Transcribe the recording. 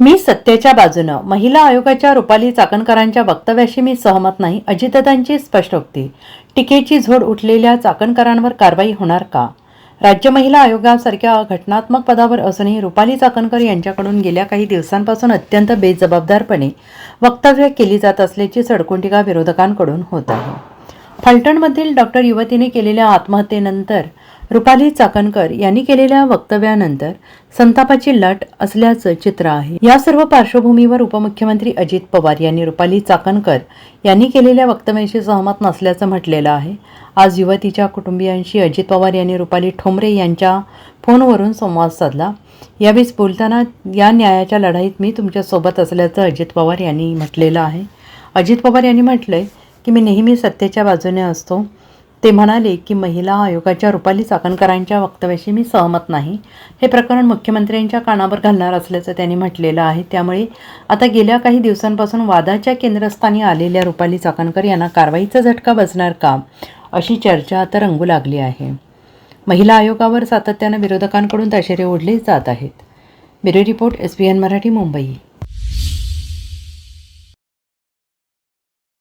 मी सत्तेच्या बाजूनं महिला आयोगाच्या रुपाली चाकणकरांच्या वक्तव्याशी मी सहमत नाही अजितदादांची स्पष्टोक्ती टीकेची झोड उठलेल्या चाकणकरांवर कारवाई होणार का? राज्य महिला आयोगासारख्या घटनात्मक पदावर असूनही रुपाली चाकणकर यांच्याकडून गेल्या काही दिवसांपासून अत्यंत बेजबाबदारपणे वक्तव्य केली जात असल्याची सडकुंटिका विरोधकांकडून होत आहे. फलटणमधील डॉक्टर युवतीने केलेल्या आत्महत्येनंतर रुपाली चाकणकर यांनी केलेल्या वक्तव्यानंतर संतापाची लाट असल्याचं चित्र आहे. या सर्व पार्श्वभूमीवर उपमुख्यमंत्री अजित पवार यांनी रुपाली चाकणकर यांनी केलेल्या वक्तव्याशी सहमत नसल्याचं म्हटलेलं आहे. आज युवतीच्या कुटुंबियांशी अजित पवार यांनी रुपाली ठोंबरे यांच्या फोनवरून संवाद साधला. यावेळी बोलताना या न्यायाच्या लढाईत मी तुमच्यासोबत असल्याचं अजित पवार यांनी म्हटलेलं आहे. अजित पवार यांनी म्हटलंय की मी नेहमी सत्तेच्या बाजूने असतो. ते म्हणाले की महिला आयोगाच्या रुपाली चाकणकरांच्या वक्तव्याशी मी सहमत नाही. हे प्रकरण मुख्यमंत्र्यांच्या कानावर घालणार असल्याचं त्यांनी म्हटलेलं आहे. त्यामुळे आता गेल्या काही दिवसांपासून वादाच्या केंद्रस्थानी आलेल्या रुपाली चाकणकर यांना कारवाईचा झटका बसणार का? अशी चर्चा आता रंगू लागली आहे. महिला आयोगावर सातत्यानं विरोधकांकडून ताशेरे ओढले जात आहेत. Bureau report S B N Marathi Mumbai.